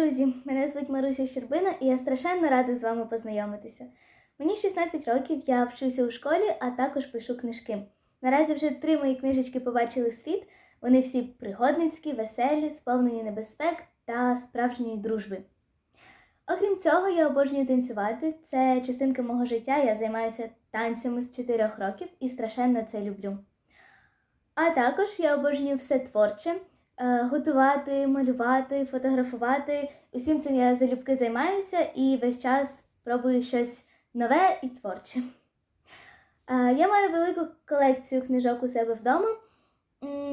Друзі, мене звуть Маруся Щербина і я страшенно рада з вами познайомитися. Мені 16 років, я вчуся у школі, а також пишу книжки. Наразі вже три мої книжечки побачили світ. Вони всі пригодницькі, веселі, сповнені небезпек та справжньої дружби. Окрім цього, я обожнюю танцювати. Це частинка мого життя. Я займаюся танцями з 4 років і страшенно це люблю. А також я обожнюю все творче, готувати, малювати, фотографувати. Усім цим я залюбки займаюся і весь час пробую щось нове і творче. Е, Я маю велику колекцію книжок у себе вдома.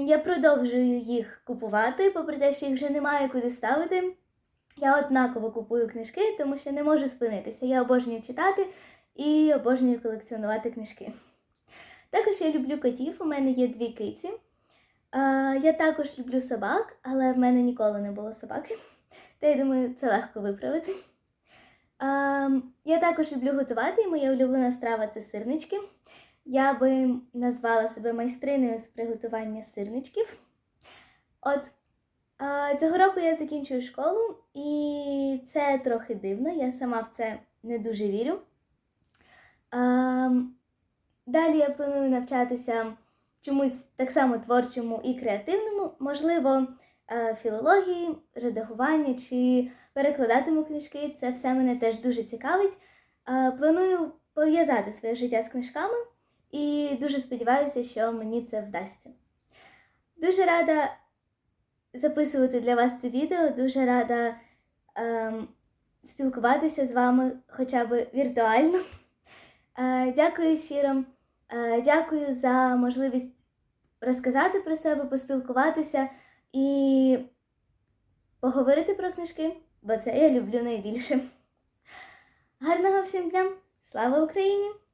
Я продовжую їх купувати, попри те, що їх вже немає куди ставити. Я однаково купую книжки, тому що не можу спинитися. Я обожнюю читати і обожнюю колекціонувати книжки. Також я люблю котів, у мене є дві киці. Я також люблю собак, але в мене ніколи не було собаки. Та я думаю, це легко виправити. Я також люблю готувати, і моя улюблена страва це сирнички. Я би назвала себе майстриною з приготування сирничків. От цього року я закінчую школу, і це трохи дивно. Я сама в це не дуже вірю. Далі я планую навчатися чомусь так само творчому і креативному, можливо, е, філології, редагування чи перекладатиму книжки. Це все мене теж дуже цікавить. Планую пов'язати своє життя з книжками і дуже сподіваюся, що мені це вдасться. Дуже рада записувати для вас це відео. Дуже рада ем, спілкуватися з вами хоча б віртуально. Е, дякую щиро. Е, дякую за можливість розказати про себе, поспілкуватися і поговорити про книжки, бо це я люблю найбільше. Гарного всім дня! Слава Україні!